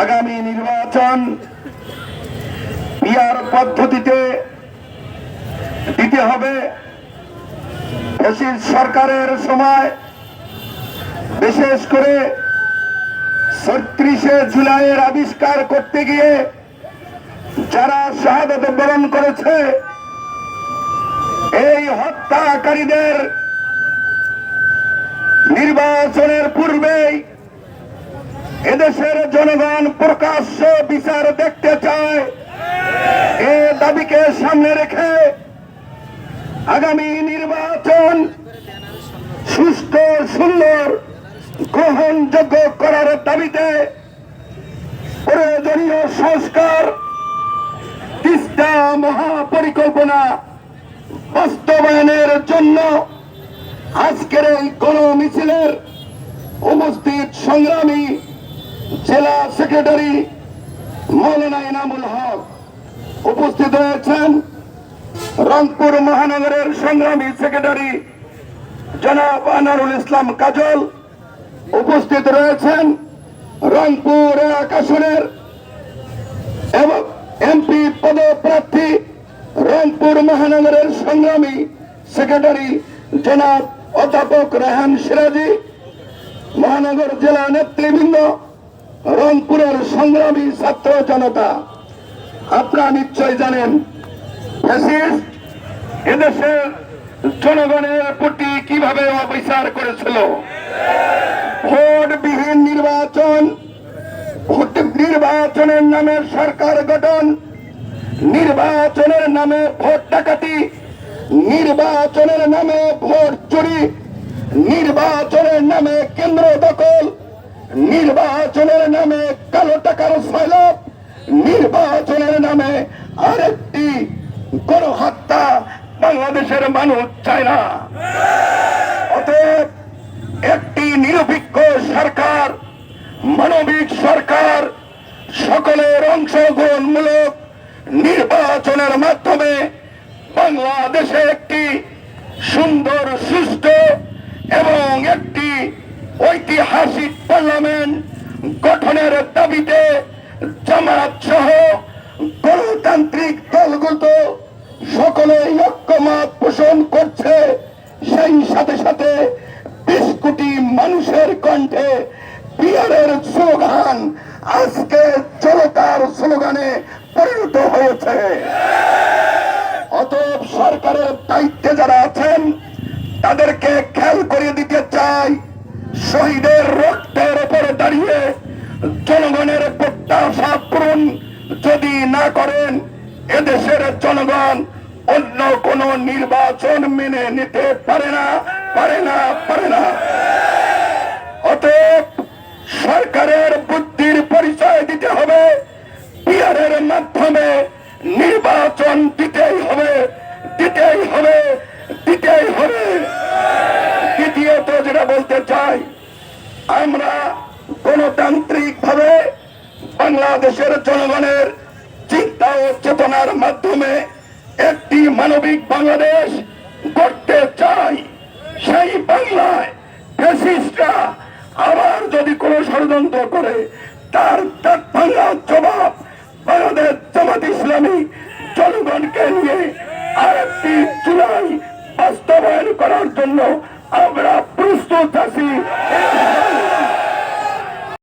আগামী নির্বাচন পিয়ার পদ্ধতিতে দিতে হবে। সরকারের সময় বিশেষ করে ছত্রিশে জুলাইয়ের আবিষ্কার করতে গিয়ে যারা শাহাদত বরণ করেছে, এই হত্যাকারীদের নির্বাচনের পূর্বেই এদেশের জনগণ প্রকাশ্য বিচার দেখতে চায়। এ দাবিকে সামনে রেখে আগামী নির্বাচন সুস্থ, সুন্দর, গ্রহণযোগ্য করার দাবিতে প্রয়োজনীয় সংস্কার, তিস্তা মহাপরিকল্পনা বাস্তবায়নের জন্য আজকের এই গণ মিছিলের উপস্থিত সংগ্রামী জেলা সেক্রেটারি মৌলানা ইনামুল হক উপস্থিত হয়েছেন। রংপুর মহানগরের সংগ্রামী সেক্রেটারি জনাব আনারুল ইসলাম কাজল উপস্থিত রয়েছেন। রংপুর এক আসনের এবং এমপি পদপ্রার্থী রংপুর মহানগরের সংগ্রামী সেক্রেটারি জনাব অধ্যাপক রেহান সিরাজি, মহানগর জেলা নেতৃবৃন্দ রংপুরের সংগ্রামী ছাত্র জনতা, আপনারা নিশ্চয় জানেন এদেশের জনগণের প্রতি কীভাবে অবিচার করেছিল? ভোটবিহীন নির্বাচন নির্বাচনের নামে সরকার গঠন, নির্বাচনের নামে ভোট ডাকাতি, নির্বাচনের নামে ভোট চুরি, নির্বাচনের নামে কেন্দ্র দখল নির্বাচনের নামে কালো টাকার সয়লাভ নির্বাচনের নামে আরেকটি গণহত্যা বাংলাদেশের মানুষ চায় না। অতএব একটি নিরপেক্ষ সরকার, মানবিক সরকার, সকলের অংশগ্রহণমূলক নির্বাচনের মাধ্যমে বাংলাদেশে একটি সুন্দর সুস্থ এবং একটি ঐতিহাসিক পার্লামেন্ট গঠনের দাবিতে জামাত সহ গণতান্ত্রিক দলগুলো সকলে ঐক্যমত পোষণ করছে। সেই সাথে সাথে বিশ কোটি মানুষের কণ্ঠে বিয়ারের স্লোগান। আজকে জনতার স্লোগানে পরিণত হয়েছে। অতএব সরকারের দায়িত্বে যারা আছেন, তাদেরকে খেয়াল করে দিতে চাই শহীদের রক্তের উপরে দাঁড়িয়ে জনগণের প্রত্যাশা পূরণ যদি না করেন, এদেশের জনগণ অন্য কোন নির্বাচন মেনে নিতে পারে না পারে না পারে না। অতএব সরকারের বুদ্ধির পরিচয় দিতে হবে পিয়ারের মাধ্যমে নির্বাচন দিতেই হবে দিতেই হবে। বাংলাদেশের জনগণের চিন্তা ও চেতনার মাধ্যমে একটি মানবিক বাংলাদেশ করতে চাই। সেই বাংলায় ফ্যাসিস্টরা আবার যদি কোনো ষড়যন্ত্র করে, তার তার জবাব বাংলাদেশ জামাত ইসলামী জনগণকে নিয়ে আরেকটি জুলাই বাস্তবায়ন করার জন্য